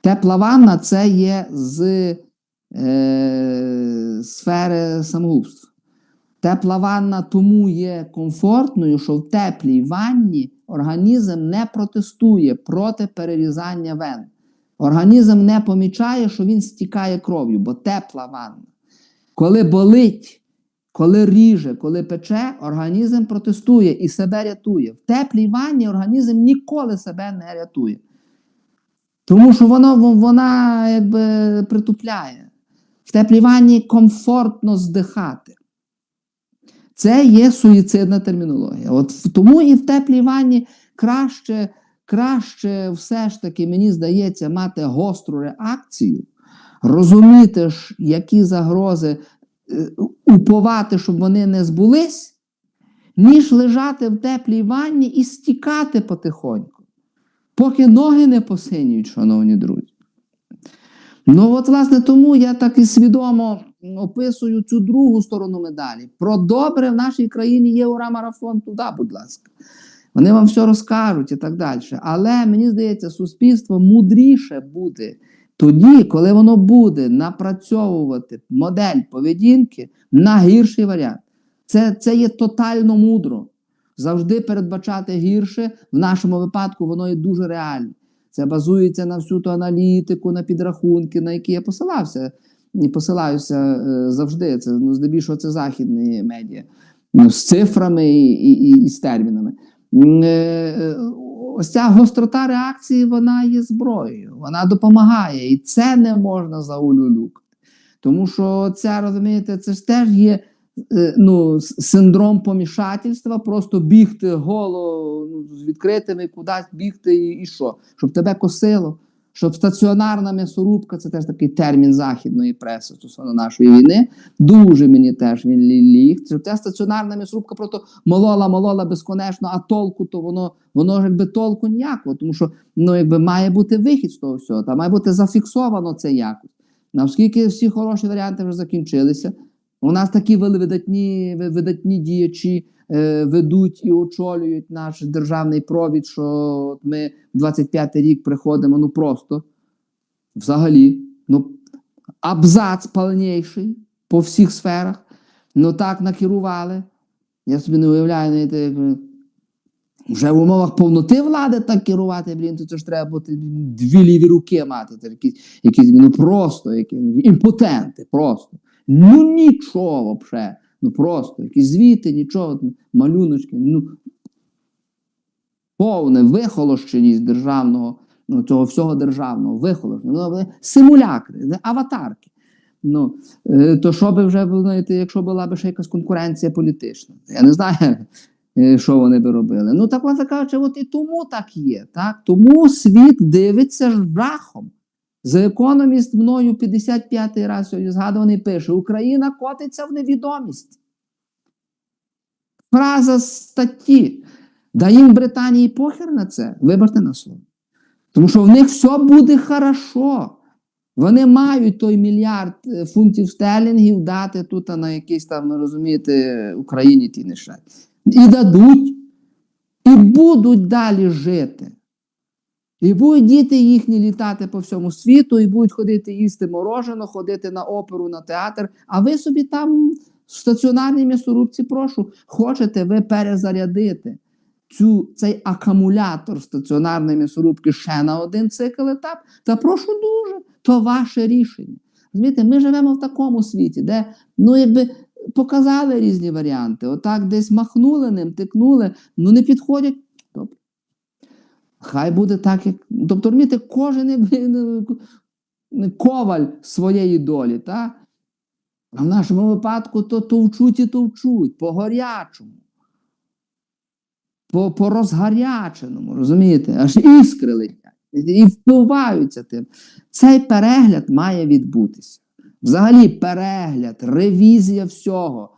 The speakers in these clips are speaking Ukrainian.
Тепла ванна це є з е, сфери самогубства. Тепла ванна тому є комфортною, що в теплій ванні організм не протестує проти перерізання вен. Організм не помічає, що він стікає кров'ю, бо тепла ванна. Коли болить, коли ріже, коли пече, організм протестує і себе рятує. В теплій ванні організм ніколи себе не рятує. Тому що воно, вона якби притупляє. В теплій ванні комфортно здихати. Це є суїцидна термінологія. От тому і в теплій ванні краще, краще все ж таки, мені здається, мати гостру реакцію, розуміти, ж, які загрози е, уповати, щоб вони не збулись, ніж лежати в теплій ванні і стікати потихоньку, поки ноги не посинюють, шановні друзі. Ну, от, власне, тому я так і свідомо описую цю другу сторону медалі. Про добре в нашій країні є ура-марафон туди, будь ласка. Вони вам все розкажуть і так далі. Але мені здається, суспільство мудріше буде тоді, коли воно буде напрацьовувати модель поведінки на гірший варіант. Це, це є тотально мудро. Завжди передбачати гірше, в нашому випадку воно є дуже реальне. Це базується на всю ту аналітику, на підрахунки, на які я посилався. І посилаюся е, завжди. Це ну, здебільшого це західні медіа ну, з цифрами і, і, і, і з термінами. Е, е, Ось ця гострота реакції, вона є зброєю, вона допомагає, і це не можна заулюлюкати. Тому що ця, розумієте, це ж теж є ну, синдром помішательства, просто бігти голо ну, з відкритими, кудись бігти і, і що? Щоб тебе косило. Щоб стаціонарна м'ясорубка, це теж такий термін західної преси стосовно нашої війни. Дуже мені теж він ліг. Щоб ця стаціонарна м'ясорубка просто молола, молола безконечно, а толку, то воно, воно ж якби толку ніякого, тому що ну, якби має бути вихід з того всього, та має бути зафіксовано це якось. На оскільки всі хороші варіанти вже закінчилися, у нас такі видатні, видатні діячі е, ведуть і очолюють наш державний провід, що ми в 25-й рік приходимо, ну просто взагалі, ну, абзац повніший по всіх сферах. Ну так накерували. Я собі не уявляю, знаєте, вже в умовах повноти влади так керувати, блін, то це ж треба бути дві ліві руки мати, це якісь, якісь ну просто які, імпотенти, просто. Ну нічого взагалі. Ну просто якісь звіти, нічого, малюночки, ну повне вихолощеність державного, ну цього всього державного, вихолощення. Ну, симулякри, аватарки. Ну, е, то що би вже, знаєте, якщо була б ще якась конкуренція політична? Я не знаю, е, що вони би робили. Ну, так власне кажучи, от і тому так є. Так? Тому світ дивиться жахом. За економіст мною 55-й раз сьогодні згадуваний пише: Україна котиться в невідомість. Фраза з статті. Да їм Британії похер на це, вибачте на слово. Тому що в них все буде хорошо. Вони мають той мільярд е, фунтів стерлінгів дати тут на якийсь там, ви розумієте, Україні ті нещать. І дадуть, і будуть далі жити. І будуть діти їхні літати по всьому світу, і будуть ходити їсти морожено, ходити на оперу, на театр. А ви собі там в стаціонарній м'ясорубці, прошу, хочете ви перезарядити цю, цей акумулятор стаціонарної м'ясорубки ще на один цикл етап, та прошу дуже, то ваше рішення. Розумієте, ми живемо в такому світі, де ну, якби показали різні варіанти, отак десь махнули ним, тикнули, ну не підходять. Хай буде так, як. Тобто, розумієте, кожен ну, коваль своєї долі. Та? А в нашому випадку то товчуть і товчуть по горячому по, по розгаряченому, розумієте, аж іскри летять і впиваються тим. Цей перегляд має відбутися. Взагалі, перегляд, ревізія всього,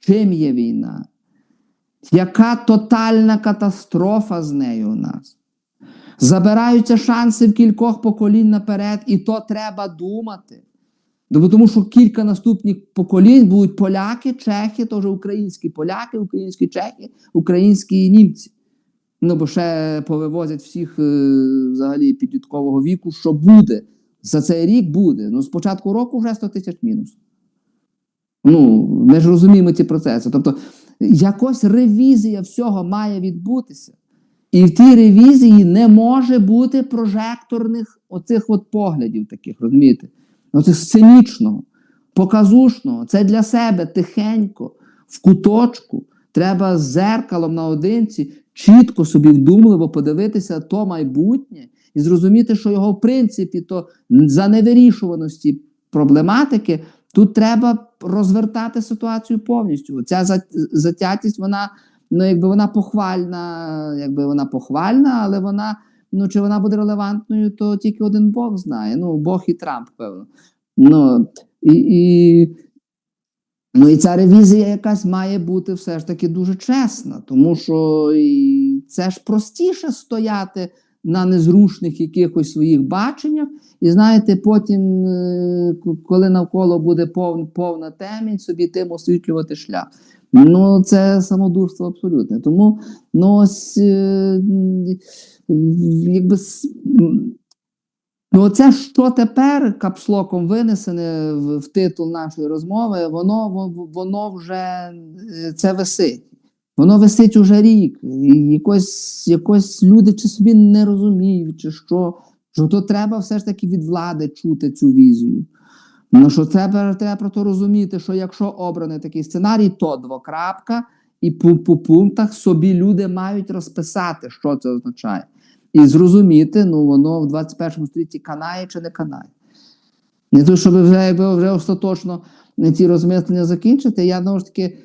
чим є війна, яка тотальна катастрофа з нею у нас. Забираються шанси в кількох поколінь наперед, і то треба думати. Ну, Тому що кілька наступних поколінь будуть поляки, чехи, теж українські поляки, українські чехи, українські німці. Ну, бо ще повивозять всіх е, взагалі підліткового віку, що буде. За цей рік буде. Ну, з початку року вже 100 тисяч мінус. Ну, ми ж розуміємо ці процеси. Тобто, якось ревізія всього має відбутися. І в тій ревізії не може бути прожекторних оцих от поглядів таких, розумієте? Оцих сценічного, показушного. Це для себе тихенько, в куточку. Треба з зеркалом наодинці чітко собі вдумливо подивитися то майбутнє і зрозуміти, що його, в принципі, то за невирішуваності проблематики тут треба розвертати ситуацію повністю. Ця затятість, вона ну, якби вона похвальна, якби вона похвальна, але вона, ну чи вона буде релевантною, то тільки один Бог знає. Ну, Бог і Трамп, певно. Ну, і, і, ну, і ця ревізія якась має бути все ж таки дуже чесна, тому що і це ж простіше стояти на незрушних якихось своїх баченнях, і знаєте, потім, е, коли навколо буде повна, повна темінь, собі тим освітлювати шлях. Ну, це самодурство абсолютне. Тому ну, ось, е, якби, ну, це що тепер капслоком винесене в, в титул нашої розмови, воно, воно вже е, це висить. Воно висить уже рік. І якось, якось люди чи собі не розуміють, чи що, що то треба все ж таки від влади чути цю візію. Ну що треба, треба про то розуміти, що якщо обраний такий сценарій, то двокрапка, і по, по пунктах собі люди мають розписати, що це означає. І зрозуміти, ну воно в 21 столітті канає чи не канає. Не то, щоб вже, вже остаточно ці розмислення закінчити, я знову ж таки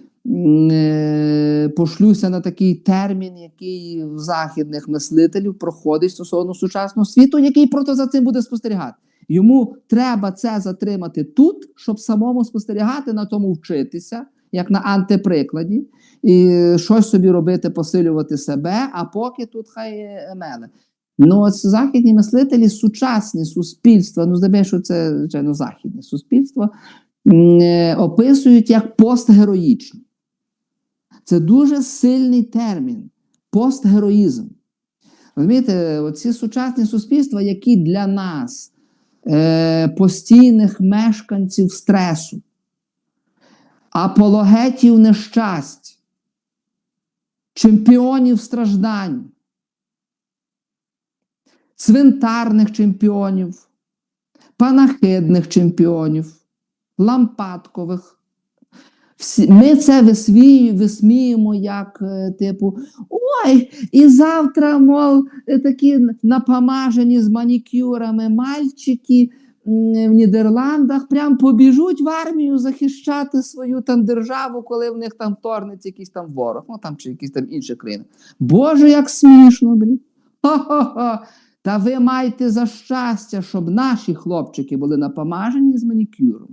е, пошлюся на такий термін, який в західних мислителів проходить стосовно сучасного світу, який просто за цим буде спостерігати. Йому треба це затримати тут, щоб самому спостерігати, на тому вчитися, як на антиприкладі, і щось собі робити, посилювати себе, а поки тут хай е, меле. Ну, от західні мислителі, сучасні суспільства, ну здебільшого, це звичайно західні суспільства, е, описують як постгероїчні. Це дуже сильний термін постгероїзм. Розумієте, оці сучасні суспільства, які для нас е, постійних мешканців стресу, апологетів нещасть, чемпіонів страждань, цвинтарних чемпіонів, панахидних чемпіонів, лампадкових. Ми це висміємо як, е, типу, ой, і завтра, мов, е, такі напомажені з манікюрами мальчики в Нідерландах прям побіжуть в армію захищати свою там державу, коли в них там вторгнеться якийсь там ворог, ну там чи якісь там інші країни. Боже, як смішно, блін. Хо-хо-хо. Та ви маєте за щастя, щоб наші хлопчики були напомажені з манікюром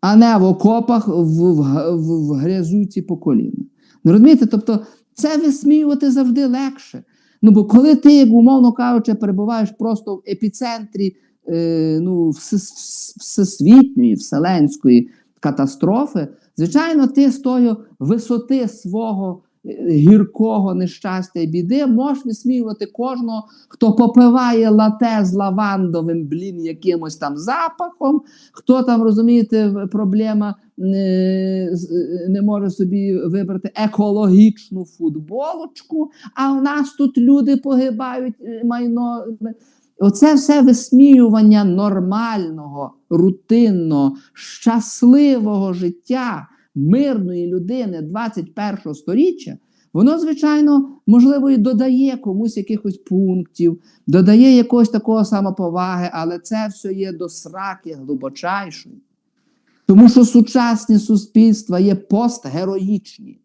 а не в окопах в, в, в, в грязуці по коліна. Ну, розумієте, тобто це висміювати завжди легше. Ну, бо коли ти, як умовно кажучи, перебуваєш просто в епіцентрі е, ну, всес- всесвітньої, вселенської катастрофи, звичайно, ти з тою висоти свого гіркого нещастя і біди можеш висміювати кожного, хто попиває лате з лавандовим, блін, якимось там запахом, хто там, розумієте, проблема е, з- е, не може собі вибрати екологічну футболочку, а у нас тут люди погибають, е, майно. Оце все висміювання нормального, рутинного, щасливого життя мирної людини 21 століття, воно, звичайно, можливо, і додає комусь якихось пунктів, додає якогось такого самоповаги, але це все є до сраки глибочайшої. Тому що сучасні суспільства є постгероїчні.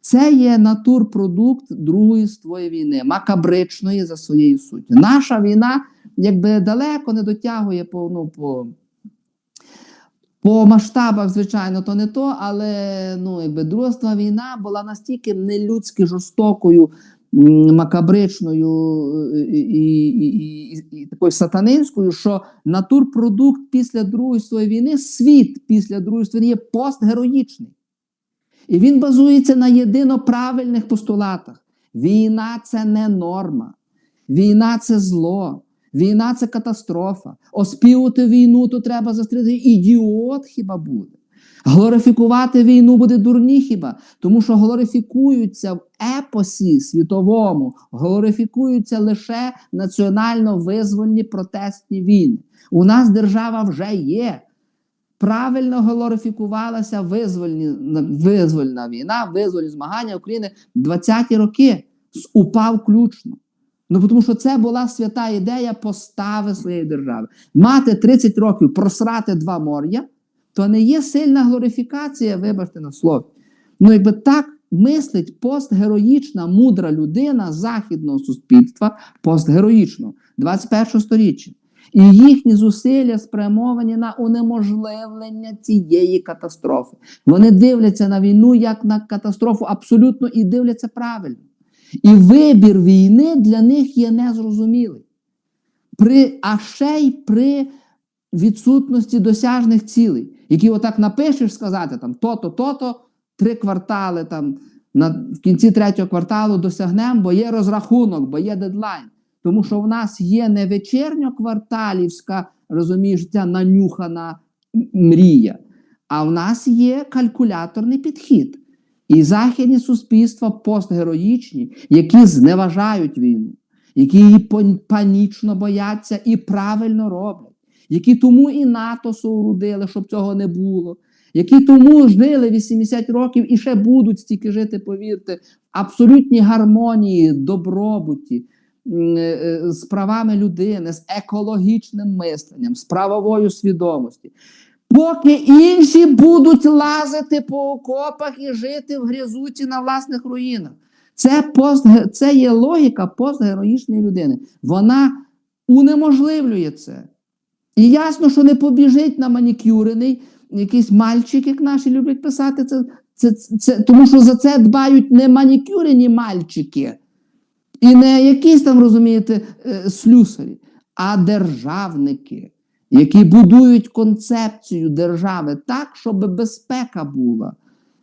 Це є натурпродукт Другої світової війни, макабричної за своєю суттю. Наша війна якби далеко не дотягує по, ну, по, по масштабах, звичайно, то не то, але ну, якби Друга війна була настільки нелюдськи жорстокою, макабричною е, і, і, і, і такою сатанинською, що натурпродукт після Другої світової війни, світ після Другої світової війни є постгероїчний. І він базується на єдино правильних постулатах. Війна це не норма. Війна це зло. Війна це катастрофа. Оспівати війну то треба застріти. Ідіот хіба буде. Глорифікувати війну буде дурні хіба, тому що глорифікуються в епосі світовому, глорифікуються лише національно визвольні протестні війни. У нас держава вже є. Правильно глорифікувалася визвольні, визвольна війна, визвольні змагання України 20-ті роки з УПА включно. Ну, тому що це була свята ідея постави своєї держави. Мати 30 років, просрати два моря, то не є сильна глорифікація, вибачте на слові. Ну, якби так мислить постгероїчна, мудра людина західного суспільства, постгероїчного 21 століття. І їхні зусилля спрямовані на унеможливлення цієї катастрофи. Вони дивляться на війну як на катастрофу абсолютно і дивляться правильно. І вибір війни для них є незрозумілий. При, а ще й при відсутності досяжних цілей, які отак напишеш сказати, там то-то, то-то, три квартали там на, в кінці третього кварталу досягнемо, бо є розрахунок, бо є дедлайн. Тому що в нас є не вечірньокварталівська, розумієш, ця нанюхана мрія, а в нас є калькуляторний підхід. І західні суспільства постгероїчні, які зневажають війну, які її панічно бояться і правильно роблять, які тому і НАТО соорудили, щоб цього не було, які тому жили 80 років і ще будуть стільки жити, повірте, в абсолютній гармонії, добробуті, з правами людини, з екологічним мисленням, з правовою свідомістю. Поки інші будуть лазити по окопах і жити в грязуці на власних руїнах. Це пост, це є логіка постгероїчної людини. Вона унеможливлює це. І ясно, що не побіжить на манікюрений якийсь мальчик, як наші люблять писати, це, це, це, тому що за це дбають не манікюрені мальчики, і не якісь там, розумієте, е, слюсарі, а державники які будують концепцію держави так, щоб безпека була.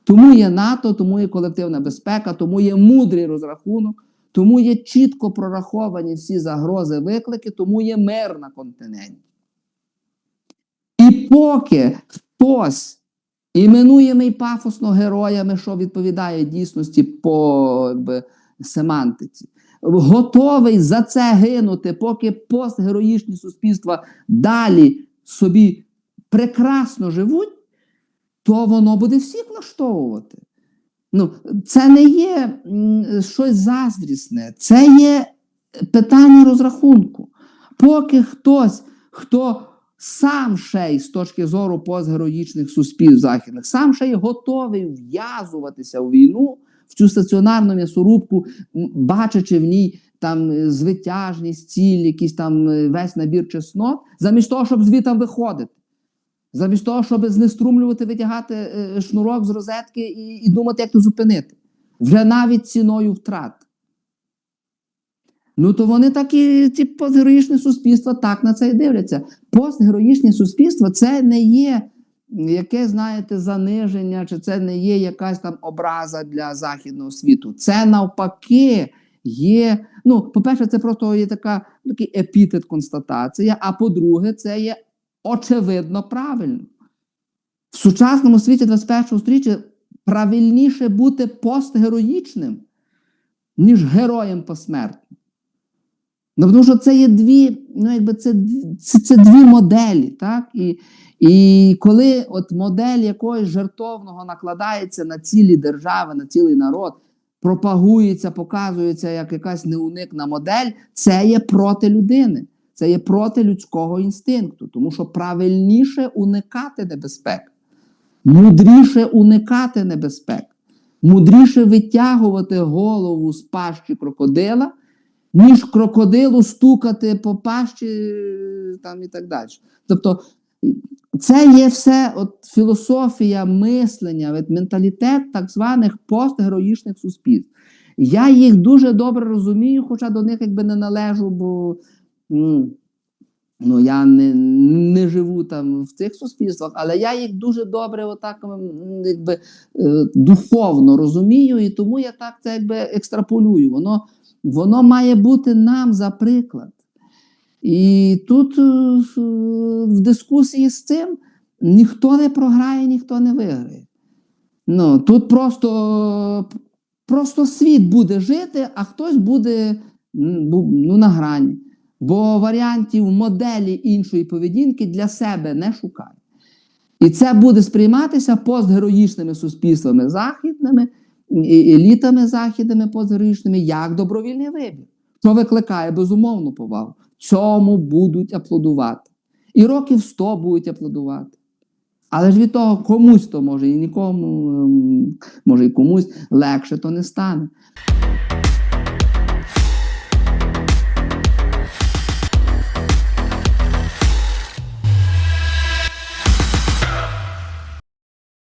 Тому є НАТО, тому є колективна безпека, тому є мудрий розрахунок, тому є чітко прораховані всі загрози, виклики, тому є мир на континенті. І поки хтось іменуємий пафосно героями, що відповідає дійсності по якби, семантиці, готовий за це гинути, поки постгероїчні суспільства далі собі прекрасно живуть, то воно буде всіх влаштовувати. Ну, Це не є щось заздрісне, це є питання розрахунку. Поки хтось, хто сам ще й з точки зору постгероїчних суспільств західних, сам ще й готовий в'язуватися у війну в цю стаціонарну м'ясорубку, бачачи в ній там е, звитяжність, ціль, якийсь там е, весь набір чеснот, замість того, щоб звітам виходити. Замість того, щоб знеструмлювати, витягати е, шнурок з розетки і, і думати, як то зупинити. Вже навіть ціною втрат. Ну, то вони такі, ці постгероїчні суспільства так на це і дивляться. Постгероїчні суспільства це не є яке, знаєте, заниження, чи це не є якась там образа для західного світу. Це навпаки є. Ну, по-перше, це просто є така такий епітет констатація. А по-друге, це є очевидно правильно. В сучасному світі 21 століття правильніше бути постгероїчним, ніж героєм посмертним. Ну, тому що це є дві, ну якби це це, це дві моделі, так? І і коли от модель якогось жертовного накладається на цілі держави, на цілий народ, пропагується, показується як якась неуникна модель, це є проти людини, це є проти людського інстинкту, тому що правильніше уникати небезпек, мудріше уникати небезпек, мудріше витягувати голову з пащі крокодила, ніж крокодилу стукати по пащі там і так далі. Тобто це є все от філософія мислення, от менталітет так званих постгероїчних суспільств. Я їх дуже добре розумію, хоча до них якби не належу, бо Ну, я не, не живу там в цих суспільствах, але я їх дуже добре, отак якби е, духовно розумію, і тому я так це якби екстраполюю. Воно, воно має бути нам за приклад. І тут е, в дискусії з цим ніхто не програє, ніхто не виграє. Ну, тут просто, просто світ буде жити, а хтось буде ну, на грані. Бо варіантів моделі іншої поведінки для себе не шукає. І це буде сприйматися постгероїчними суспільствами західними, елітами західними постгероїчними як добровільний вибір, що викликає безумовну повагу. Цьому будуть аплодувати. І років 100 будуть аплодувати. Але ж від того комусь то може і нікому, ем, може і комусь легше то не стане.